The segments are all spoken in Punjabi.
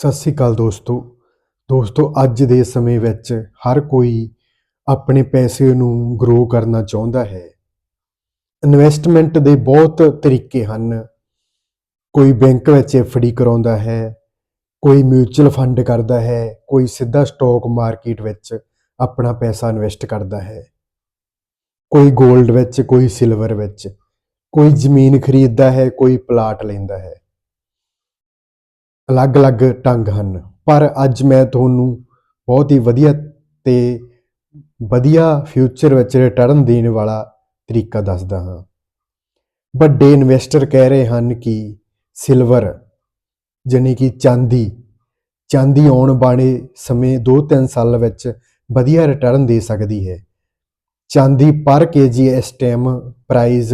ਸਤਿ ਸ੍ਰੀ ਅਕਾਲ ਦੋਸਤੋ। ਦੋਸਤੋ, ਅੱਜ ਦੇ ਸਮੇਂ ਵਿੱਚ ਹਰ ਕੋਈ ਆਪਣੇ ਪੈਸੇ ਨੂੰ ਗਰੋ ਕਰਨਾ ਚਾਹੁੰਦਾ ਹੈ। ਇਨਵੈਸਟਮੈਂਟ ਦੇ ਬਹੁਤ ਤਰੀਕੇ ਹਨ। ਕੋਈ ਬੈਂਕ ਵਿੱਚ ਐਫਡੀ ਕਰਾਉਂਦਾ ਹੈ, ਕੋਈ ਮਿਊਚੁਅਲ ਫੰਡ ਕਰਦਾ ਹੈ, ਕੋਈ ਸਿੱਧਾ ਸਟਾਕ ਮਾਰਕੀਟ ਵਿੱਚ ਆਪਣਾ ਪੈਸਾ ਇਨਵੈਸਟ ਕਰਦਾ ਹੈ। ਕੋਈ 골ਡ ਵਿੱਚ, ਕੋਈ ਸਿਲਵਰ ਵਿੱਚ, ਕੋਈ ਜ਼ਮੀਨ ਖਰੀਦਦਾ ਹੈ, ਕੋਈ ਪਲਾਟ ਲੈਂਦਾ ਹੈ। ਅਲੱਗ-ਅਲੱਗ ਢੰਗ ਹਨ। ਪਰ ਅੱਜ ਮੈਂ ਤੁਹਾਨੂੰ ਬਹੁਤ ਹੀ ਵਧੀਆ ਤੇ ਵਧੀਆ ਫਿਊਚਰ ਵਿੱਚ ਰਿਟਰਨ ਦੇਣ ਵਾਲਾ ਤਰੀਕਾ ਦੱਸਦਾ ਹਾਂ। ਵੱਡੇ ਇਨਵੈਸਟਰ ਕਹਿ ਰਹੇ ਹਨ ਕਿ ਸਿਲਵਰ ਜਾਣੀ ਕਿ ਚਾਂਦੀ ਚਾਂਦੀ ਆਉਣ ਵਾਲੇ ਸਮੇਂ 2-3 ਸਾਲ ਵਿੱਚ ਵਧੀਆ ਰਿਟਰਨ ਦੇ ਸਕਦੀ ਹੈ। ਚਾਂਦੀ ਪਰ ਕੇਜੀ ਇਸ ਟਾਈਮ ਪ੍ਰਾਈਸ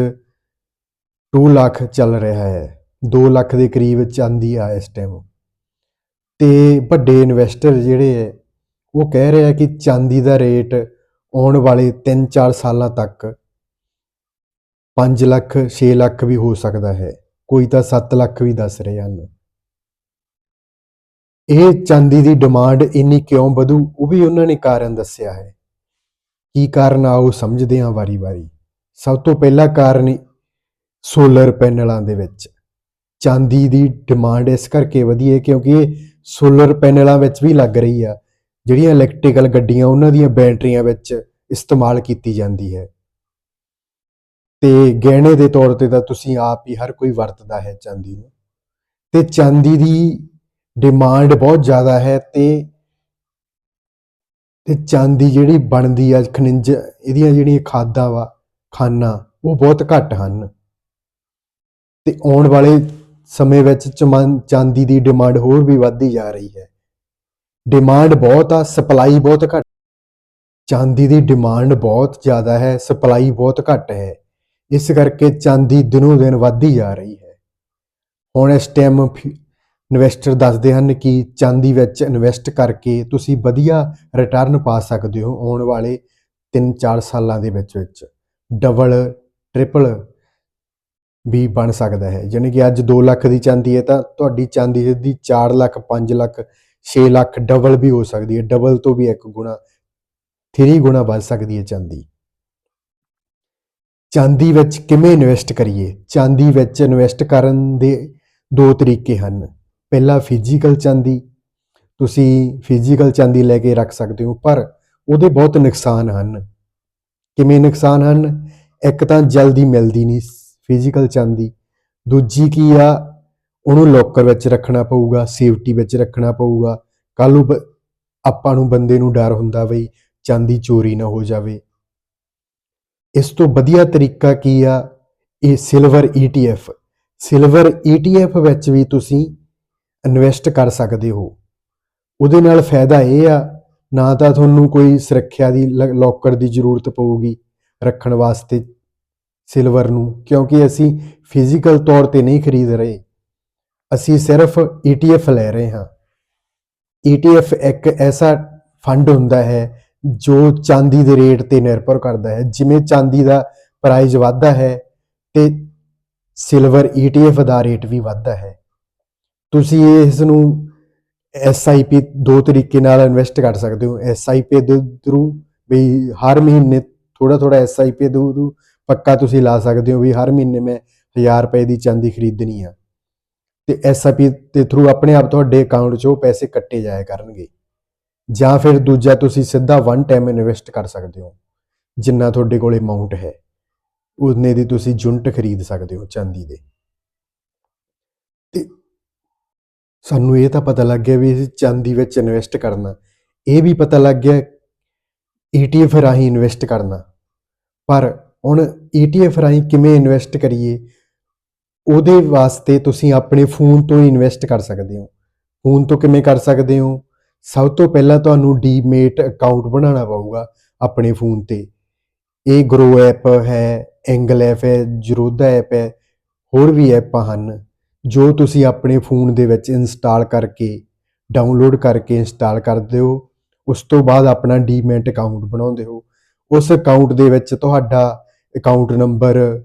2 ਲੱਖ ਚੱਲ ਰਿਹਾ ਹੈ। 2 ਲੱਖ ਦੇ ਕਰੀਬ ਚਾਂਦੀ ਆ ਇਸ ਟਾਈਮ ਤੇ ਵੱਡੇ ਇਨਵੈਸਟਰ ਜਿਹੜੇ ਹੈ, ਉਹ ਕਹਿ ਰਹੇ ਆ ਕਿ ਚਾਂਦੀ ਦਾ ਰੇਟ ਆਉਣ ਵਾਲੇ 3-4 ਸਾਲਾਂ ਤੱਕ 5 ਲੱਖ 6 ਲੱਖ ਵੀ ਹੋ ਸਕਦਾ ਹੈ। ਕੋਈ ਤਾਂ 7 ਲੱਖ ਵੀ ਦੱਸ ਰਹੇ ਹਨ। ਇਹ ਚਾਂਦੀ ਦੀ ਡਿਮਾਂਡ ਇੰਨੀ ਕਿਉਂ ਵਧੂ, ਉਹ ਵੀ ਉਹਨਾਂ ਨੇ ਕਾਰਨ ਦੱਸਿਆ ਹੈ। ਕੀ ਕਾਰਨ ਆ ਉਹ ਸਮਝਦੇ ਹਾਂ ਵਾਰੀ-ਵਾਰੀ। ਸਭ ਤੋਂ ਪਹਿਲਾ ਕਾਰਨ ਸੋਲਰ ਪੈਨਲਾਂ ਦੇ ਵਿੱਚ। ਚਾਂਦੀ ਦੀ ਡਿਮਾਂਡ ਇਸ ਕਰਕੇ ਵਧੀ ਹੈ ਕਿਉਂਕਿ ਇਹ ਸੋਲਰ ਪੈਨਲਾਂ ਵਿੱਚ ਵੀ ਲੱਗ ਰਹੀ ਆ, ਜਿਹੜੀਆਂ ਇਲੈਕਟ੍ਰੀਕਲ ਗੱਡੀਆਂ ਉਹਨਾਂ ਦੀਆਂ ਬੈਟਰੀਆਂ ਵਿੱਚ ਇਸਤੇਮਾਲ ਕੀਤੀ ਜਾਂਦੀ ਹੈ। ਤੇ ਗਹਿਣੇ ਦੇ ਤੌਰ ਤੇ ਤਾਂ ਤੁਸੀਂ ਆਪ ਹੀ ਹਰ ਕੋਈ ਵਰਤਦਾ ਹੈ ਚਾਂਦੀ ਨੂੰ। ਤੇ ਚਾਂਦੀ ਦੀ ਡਿਮਾਂਡ ਬਹੁਤ ਜ਼ਿਆਦਾ ਹੈ ਤੇ ਤੇ ਚਾਂਦੀ ਜਿਹੜੀ ਬਣਦੀ ਆ, ਖਣਿਜ, ਇਹਦੀਆਂ ਜਿਹੜੀਆਂ ਖਾਦਾਂ ਵਾ, ਖਾਨਾ, ਉਹ ਬਹੁਤ ਘੱਟ ਹਨ। ਤੇ ਆਉਣ ਵਾਲੇ ਸਮੇਂ ਵਿੱਚ ਚਮਨ ਚਾਂਦੀ ਦੀ ਡਿਮਾਂਡ ਹੋਰ ਵੀ ਵੱਧਦੀ ਜਾ ਰਹੀ ਹੈ। ਡਿਮਾਂਡ ਬਹੁਤ ਆ ਸਪਲਾਈ ਬਹੁਤ ਘੱਟ। ਚਾਂਦੀ ਦੀ ਡਿਮਾਂਡ ਬਹੁਤ ਜ਼ਿਆਦਾ ਹੈ ਸਪਲਾਈ ਬਹੁਤ ਘੱਟ ਹੈ। ਇਸ ਕਰਕੇ ਚਾਂਦੀ ਦਿਨੋਂ ਦਿਨ ਵੱਧਦੀ ਜਾ ਰਹੀ ਹੈ। ਹੁਣ ਇਸ ਟਾਈਮ ਇਨਵੈਸਟਰ ਦੱਸਦੇ ਹਨ ਕਿ ਚਾਂਦੀ ਵਿੱਚ ਇਨਵੈਸਟ ਕਰਕੇ ਤੁਸੀਂ ਵਧੀਆ ਰਿਟਰਨ ਪਾ ਸਕਦੇ ਹੋ ਆਉਣ ਵਾਲੇ 3-4 ਸਾਲਾਂ ਦੇ ਵਿੱਚ ਵਿੱਚ। ਡਬਲ ਟ੍ਰਿਪਲ ਵੀ ਬਣ ਸਕਦਾ ਹੈ। ਯਾਨੀ ਕਿ ਅੱਜ 2 ਲੱਖ ਦੀ ਚਾਂਦੀ ਹੈ ਤਾਂ ਤੁਹਾਡੀ ਚਾਂਦੀ ਸਿੱਧੀ 4 ਲੱਖ 5 ਲੱਖ 6 ਲੱਖ ਡਬਲ ਵੀ ਹੋ ਸਕਦੀ ਹੈ। ਡਬਲ ਤੋਂ ਵੀ ਇੱਕ ਗੁਣਾ 3 ਗੁਣਾ ਵੱਧ ਸਕਦੀ ਹੈ ਚਾਂਦੀ। ਚਾਂਦੀ ਵਿੱਚ ਕਿਵੇਂ ਇਨਵੈਸਟ ਕਰੀਏ? ਚਾਂਦੀ ਵਿੱਚ ਇਨਵੈਸਟ ਕਰਨ ਦੇ ਦੋ ਤਰੀਕੇ ਹਨ। ਪਹਿਲਾ ਫਿਜ਼ੀਕਲ ਚਾਂਦੀ, ਤੁਸੀਂ ਫਿਜ਼ੀਕਲ ਚਾਂਦੀ ਲੈ ਕੇ ਰੱਖ ਸਕਦੇ ਹੋ, ਪਰ ਉਹਦੇ ਬਹੁਤ ਨੁਕਸਾਨ ਹਨ। ਕਿਵੇਂ ਨੁਕਸਾਨ ਹਨ? ਇੱਕ ਤਾਂ ਜਲਦੀ ਮਿਲਦੀ ਨਹੀਂ ਫਿਜ਼ੀਕਲ ਚਾਂਦੀ। ਦੂਜੀ ਕੀ ਆ? ਉਹਨੂੰ ਲੋਕਰ ਵਿੱਚ ਰੱਖਣਾ ਪਊਗਾ ਸੇਫਟੀ ਵਿੱਚ ਰੱਖਣਾ ਪਊਗਾ। ਕੱਲ ਨੂੰ ਬ- ਆਪਾਂ ਨੂੰ ਬੰਦੇ ਨੂੰ ਡਰ ਹੁੰਦਾ ਬਈ ਚਾਂਦੀ ਚੋਰੀ ਨਾ ਹੋ ਜਾਵੇ। ਇਸ ਤੋਂ ਵਧੀਆ ਤਰੀਕਾ ਕੀ ਆ? ਇਹ ਸਿਲਵਰ ETF ਸਿਲਵਰ ETF ਵਿੱਚ ਵੀ ਤੁਸੀਂ ਇਨਵੈਸਟ ਕਰ ਸਕਦੇ ਹੋ। ਉਹਦੇ ਨਾਲ ਫਾਇਦਾ ਇਹ ਆ, ਨਾ ਤਾਂ ਤੁਹਾਨੂੰ ਕੋਈ ਸੁਰੱਖਿਆ ਦੀ ਲੋਕਰ ਦੀ ਜ਼ਰੂਰਤ ਪਊਗੀ। ਰੱਖਣ ਵਾਸਤੇ ਸਿਲਵਰ ਨੂੰ, ਕਿਉਂਕਿ ਅਸੀਂ ਫਿਜ਼ੀਕਲ ਤੌਰ ਤੇ ਨਹੀਂ ਖਰੀਦ ਰਹੇ। ਅਸੀਂ ਸਿਰਫ ETF ਲੈ ਰਹੇ ਹਾਂ। ETF ਇੱਕ ਐਸਾ ਫੰਡ ਹੁੰਦਾ ਹੈ ਜੋ ਚਾਂਦੀ ਦੇ ਰੇਟ ਤੇ ਨਿਰਭਰ ਕਰਦਾ ਹੈ। ਜਿਵੇਂ ਚਾਂਦੀ ਦਾ ਪ੍ਰਾਈਸ ਵਧਦਾ ਹੈ ਤੇ ਸਿਲਵਰ ETF ਦਾ ਰੇਟ ਵੀ ਵਧਦਾ ਹੈ। ਤੁਸੀਂ ਇਸ ਨੂੰ SIP ਦੋ ਤਰੀਕੇ ਨਾਲ ਇਨਵੈਸਟ ਕਰ ਸਕਦੇ ਹੋ। SIP ਦੇ ਥਰੂ ਵੀ ਹਰ ਮਹੀਨੇ ਥੋੜਾ ਥੋੜਾ SIP ਦੇ ਥਰੂ ਪੱਕਾ ਤੁਸੀਂ ਲਾ ਸਕਦੇ ਹੋ ਵੀ ਹਰ ਮਹੀਨੇ ਮੈਂ 1000 ਰੁਪਏ ਦੀ ਚਾਂਦੀ ਖਰੀਦਣੀ ਆ। ਤੇ SIP ਦੇ ਥਰੂ ਆਪਣੇ ਆਪ ਤੁਹਾਡੇ ਅਕਾਊਂਟ 'ਚ ਉਹ ਪੈਸੇ ਕੱਟੇ ਜਾਇਆ ਕਰਨਗੇ। ਜਾਂ ਫਿਰ ਦੂਜਾ ਤੁਸੀਂ ਸਿੱਧਾ ਵਨ ਟਾਈਮ ਇਨਵੈਸਟ ਕਰ ਸਕਦੇ ਹੋ, ਜਿੰਨਾ ਤੁਹਾਡੇ ਕੋਲ ਅਮਾਉਂਟ ਹੈ। ਉਹਨੇ ਦੀ ਤੁਸੀਂ ਜੁਨਟ ਖਰੀਦ ਸਕਦੇ ਹੋ ਚਾਂਦੀ ਦੇ ਤੇ ਸਾਨੂੰ ਇਹ ਤਾਂ ਪਤਾ ਲੱਗ ਗਿਆ ਵੀ ਅਸੀਂ ਚਾਂਦੀ ਵਿੱਚ ਇਨਵੈਸਟ ਕਰਨਾ। ਇਹ ਵੀ ਪਤਾ ਲੱਗ ਗਿਆ ETF ਰਾਹੀਂ ਇਨਵੈਸਟ ਕਰਨਾ। ਪਰ ਹੁਣ ETF ਰਾਹੀਂ ਕਿਵੇਂ ਇਨਵੈਸਟ ਕਰੀਏ, ਉਹਦੇ ਵਾਸਤੇ ਤੁਸੀਂ ਆਪਣੇ ਫੋਨ ਤੋਂ ਹੀ ਇਨਵੈਸਟ ਕਰ ਸਕਦੇ ਹੋ। ਫੋਨ ਤੋਂ ਕਿਵੇਂ ਕਰ ਸਕਦੇ ਹੋ? ਸਭ ਤੋਂ ਪਹਿਲਾਂ ਤੁਹਾਨੂੰ ਡੀਮੇਟ ਅਕਾਊਂਟ ਬਣਾਉਣਾ ਪਊਗਾ ਆਪਣੇ ਫੋਨ ਤੇ। ਇਹ ਗਰੋ ਐਪ ਹੈ ਐਂਗਲ ਐਪ ਹੈ ਜਰੋਦਾ ਐਪ ਹੈ, ਹੋਰ ਵੀ ਐਪਾਂ ਹਨ, ਜੋ ਤੁਸੀਂ ਆਪਣੇ ਫੋਨ ਦੇ ਵਿੱਚ ਇੰਸਟਾਲ ਕਰਕੇ ਡਾਊਨਲੋਡ ਕਰਕੇ ਇੰਸਟਾਲ ਕਰਦੇ ਹੋ ਉਸ ਤੋਂ ਬਾਅਦ ਆਪਣਾ ਡੀਮੈਟ ਅਕਾਊਂਟ ਬਣਾਉਂਦੇ ਹੋ। ਉਸ ਅਕਾਊਂਟ ਦੇ ਵਿੱਚ ਤੁਹਾਡਾ account number,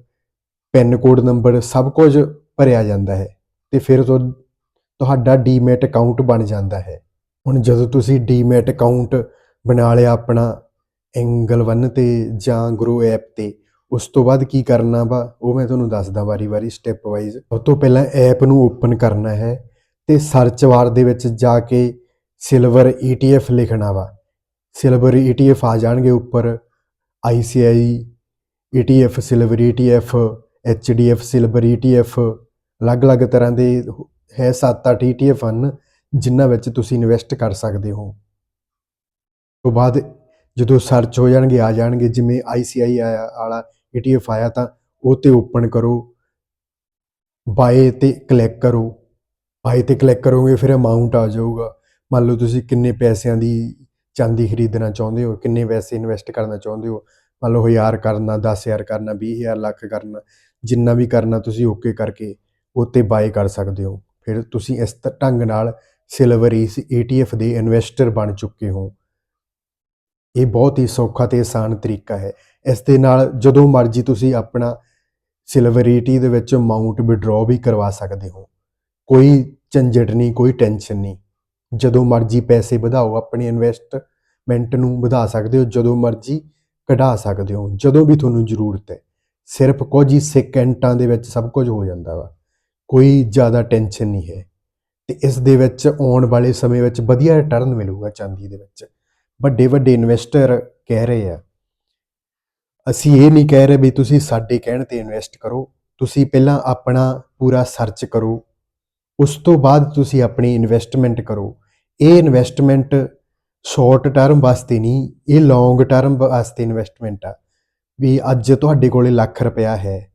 pin code number ਸਭ ਕੁਝ ਭਰਿਆ ਜਾਂਦਾ ਹੈ ਤੇ ਫਿਰ ਤੁਹਾਡਾ ਡੀਮੈਟ ਅਕਾਊਂਟ ਬਣ ਜਾਂਦਾ ਹੈ। ਹੁਣ ਜਦੋਂ ਤੁਸੀਂ ਡੀਮੈਟ ਅਕਾਊਂਟ ਬਣਾ ਲਿਆ ਆਪਣਾ ਐਂਗਲ 1 ਤੇ ਜਾਂ ਗਰੋ ਐਪ ਤੇ, ਉਸ ਤੋਂ ਬਾਅਦ ਕੀ ਕਰਨਾ ਵਾ? ਉਹ ਮੈਂ ਤੁਹਾਨੂੰ ਦੱਸਦਾ ਵਾਰੀ-ਵਾਰੀ ਸਟੈਪ ਵਾਈਜ਼ ਸਭ ਤੋਂ ਪਹਿਲਾਂ ਐਪ ਨੂੰ ਓਪਨ ਕਰਨਾ ਹੈ ਤੇ ਸਰਚ ਬਾਰ ਦੇ ਵਿੱਚ ਜਾ ਕੇ ਸਿਲਵਰ ETF ਲਿਖਣਾ ਵਾ। ਸਿਲਵਰ ETF ਆ ਜਾਣਗੇ ਉੱਪਰ। ICI ETF silver ETF HDF silver ETF ਅਲੱਗ-ਅਲੱਗ ਤਰ੍ਹਾਂ ਦੇ ਹੈ 7-8 ETF ਹਨ, ਜਿਨ੍ਹਾਂ ਵਿੱਚ ਤੁਸੀਂ ਇਨਵੈਸਟ ਕਰ ਸਕਦੇ ਹੋ। ਤੋਂ ਬਾਅਦ ਜਦੋਂ ਸਰਚ ਹੋ ਜਾਣਗੇ, ਆ ਜਾਣਗੇ, ਜਿਵੇਂ ICI ਆਇਆ ਵਾਲਾ ETF ਆਇਆ ਤਾਂ ਉਹ ਤੇ ਓਪਨ ਕਰੋ। ਬਾਏ ਤੇ ਕਲਿੱਕ ਕਰੋ। ਬਾਏ ਤੇ ਕਲਿੱਕ ਕਰੋਗੇ, ਫਿਰ ਅਮਾਉਂਟ ਆ ਜਾਊਗਾ। ਮੰਨ ਲਓ ਤੁਸੀਂ ਕਿੰਨੇ ਪੈਸਿਆਂ ਦੀ ਚਾਂਦੀ ਖਰੀਦਣਾ ਚਾਹੁੰਦੇ ਹੋ, ਕਿੰਨੇ ਪੈਸੇ ਇਨਵੈਸਟ ਕਰਨਾ ਚਾਹੁੰਦੇ ਹੋ ਮੰਨ ਲਓ 1000 ਕਰਨਾ 10000 ਕਰਨਾ 20000 ਲੱਖ ਕਰਨਾ, ਜਿੰਨਾ ਵੀ ਕਰਨਾ ਤੁਸੀਂ ਓਕੇ ਕਰਕੇ ਉੱਤੇ ਬਾਏ ਕਰ ਸਕਦੇ ਹੋ। ਫਿਰ ਤੁਸੀਂ ਇਸ ਤ- ਢੰਗ ਨਾਲ ਸਿਲਵਰ ਇਸ ETF ਦੇ ਇਨਵੈਸਟਰ ਬਣ ਚੁੱਕੇ ਹੋ। ਇਹ ਬਹੁਤ ਹੀ ਸੌਖਾ ਤੇ ਆਸਾਨ ਤਰੀਕਾ ਹੈ। ਇਸ ਦੇ ਨਾਲ ਜਦੋਂ ਮਰਜ਼ੀ ਤੁਸੀਂ ਆਪਣਾ ਸਿਲਵਰਿਟੀ ਦੇ ਵਿੱਚ ਅਮਾਉਂਟ ਵਿਡਰਾਅ ਵੀ ਕਰਵਾ ਸਕਦੇ ਹੋ। ਕੋਈ ਝੰਜਟ ਨਹੀਂ, ਕੋਈ ਟੈਨਸ਼ਨ ਨਹੀਂ। ਜਦੋਂ ਮਰਜ਼ੀ ਪੈਸੇ ਵਧਾਓ, ਆਪਣੀ ਇਨਵੈਸਟਮੈਂਟ ਨੂੰ ਵਧਾ ਸਕਦੇ ਹੋ। ਜਦੋਂ ਮਰਜ਼ੀ ਕਢਾ ਸਕਦੇ ਹੋ, ਜਦੋਂ ਵੀ ਤੁਹਾਨੂੰ ਜ਼ਰੂਰਤ ਹੈ। ਸਿਰਫ ਕੁਝ ਹੀ ਸੈਕਿੰਟਾਂ ਦੇ ਵਿੱਚ ਸਭ ਕੁਝ ਹੋ ਜਾਂਦਾ ਵਾ। ਕੋਈ ਜ਼ਿਆਦਾ ਟੈਨਸ਼ਨ ਨਹੀਂ ਹੈ। ਤੇ ਇਸ ਦੇ ਵਿੱਚ ਆਉਣ ਵਾਲੇ ਸਮੇਂ ਵਿੱਚ ਵਧੀਆ ਰਿਟਰਨ ਮਿਲੂਗਾ ਚਾਂਦੀ ਦੇ ਵਿੱਚ। ਵੱਡੇ ਵੱਡੇ ਇਨਵੈਸਟਰ ਕਹਿ ਰਹੇ ਆ, ਅਸੀਂ ਇਹ ਨਹੀਂ ਕਹਿ ਰਹੇ ਵੀ ਤੁਸੀਂ ਸਾਡੇ ਕਹਿਣ ਤੇ ਇਨਵੈਸਟ ਕਰੋ। ਤੁਸੀਂ ਪਹਿਲਾਂ ਆਪਣਾ ਪੂਰਾ ਸਰਚ ਕਰੋ। ਉਸ ਤੋਂ ਬਾਅਦ ਤੁਸੀਂ ਆਪਣੀ ਇਨਵੈਸਟਮੈਂਟ ਕਰੋ। ਇਹ ਇਨਵੈਸਟਮੈਂਟ ਸ਼ਾਰਟ ਟਰਮ ਵਾਸਤੇ ਨਹੀਂ ਇਹ ਲੌਂਗ ਟਰਮ ਵਾਸਤੇ ਇਨਵੈਸਟਮੈਂਟ ਆ। ਵੀ ਅੱਜ ਤੁਹਾਡੇ ਕੋਲੇ ਲੱਖ ਰੁਪਇਆ ਹੈ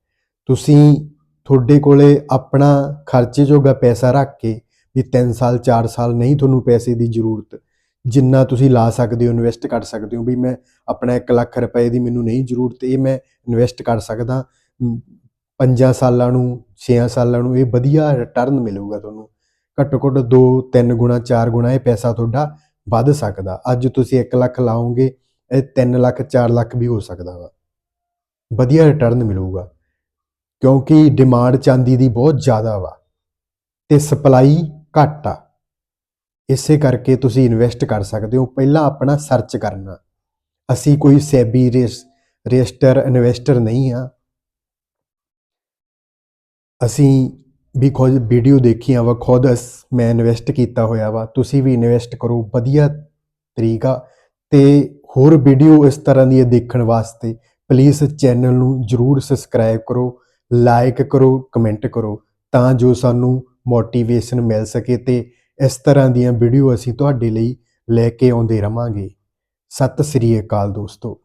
ਤੁਸੀਂ ਤੁਹਾਡੇ ਕੋਲੇ ਆਪਣਾ ਖਰਚੇ ਜੋਗਾ ਪੈਸਾ ਰੱਖ ਕੇ ਵੀ 3 ਸਾਲ 4 ਸਾਲ ਨਹੀਂ ਤੁਹਾਨੂੰ ਪੈਸੇ ਦੀ ਜ਼ਰੂਰਤ ਜਿੰਨਾ ਤੁਸੀਂ ਲਾ ਸਕਦੇ ਹੋ ਇਨਵੈਸਟ ਕਰ ਸਕਦੇ ਹੋ ਵੀ ਮੈਂ ਆਪਣਾ 1 ਲੱਖ ਰੁਪਏ ਦੀ ਮੈਨੂੰ ਨਹੀਂ ਜ਼ਰੂਰਤ ਇਹ ਮੈਂ ਇਨਵੈਸਟ ਕਰ ਸਕਦਾ ਮ, ਪੰਜਾਂ ਸਾਲਾਂ ਨੂੰ 6 ਸਾਲਾਂ ਨੂੰ ਇਹ ਵਧੀਆ ਰਿਟਰਨ ਮਿਲੂਗਾ ਤੁਹਾਨੂੰ। ਘੱਟੋ ਘੱਟ 2 3 ਗੁਣਾ 4 ਗੁਣਾ ਇਹ ਪੈਸਾ ਤੁਹਾਡਾ ਵੱਧ ਸਕਦਾ। ਅੱਜ ਤੁਸੀਂ 1 ਲੱਖ ਲਾਓਗੇ, ਇਹ 3 ਲੱਖ 4 ਲੱਖ ਵੀ ਹੋ ਸਕਦਾ ਵਾ। ਵਧੀਆ ਰਿਟਰਨ ਮਿਲੂਗਾ, ਕਿਉਂਕਿ ਡਿਮਾਂਡ ਚਾਂਦੀ ਦੀ ਬਹੁਤ ਜ਼ਿਆਦਾ ਵਾ ਤੇ ਸਪਲਾਈ ਘੱਟ ਆ। ਇਸੇ ਕਰਕੇ ਤੁਸੀਂ ਇਨਵੈਸਟ ਕਰ ਸਕਦੇ ਹੋ। ਪਹਿਲਾਂ ਆਪਣਾ ਸਰਚ ਕਰਨਾ। ਅਸੀਂ ਕੋਈ ਸੈਬੀ ਰਜਿਸਟਰ ਇਨਵੈਸਟਰ ਨਹੀਂ ਆ। ਅਸੀਂ ਵੀ ਖੁਦ ਵੀਡੀਓ ਦੇਖੀਆਂ ਵਾ, ਖੁਦ ਅਸ, ਮੈਂ ਇਨਵੈਸਟ ਕੀਤਾ ਹੋਇਆ ਵਾ, ਤੁਸੀਂ ਵੀ ਇਨਵੈਸਟ ਕਰੋ, ਵਧੀਆ ਤਰੀਕਾ ਤੇ ਹੋਰ ਵੀਡੀਓ ਇਸ ਤਰ੍ਹਾਂ ਦੀ ਦੇਖਣ ਵਾਸਤੇ ਪਲੀਜ਼ ਚੈਨਲ ਨੂੰ ਜਰੂਰ ਸਬਸਕ੍ਰਾਈਬ ਕਰੋ ਲਾਈਕ ਕਰੋ ਕਮੈਂਟ ਕਰੋ, ਤਾਂ ਜੋ ਸਾਨੂੰ ਮੋਟੀਵੇਸ਼ਨ ਮਿਲ ਸਕੇ ਤੇ ਇਸ ਤਰ੍ਹਾਂ ਦੀਆਂ ਵੀਡੀਓ ਅਸੀਂ ਤੁਹਾਡੇ ਲਈ ਲੈ ਕੇ ਆਉਂਦੇ ਰਵਾਂਗੇ। ਸਤਿ ਸ੍ਰੀ ਅਕਾਲ ਦੋਸਤੋ।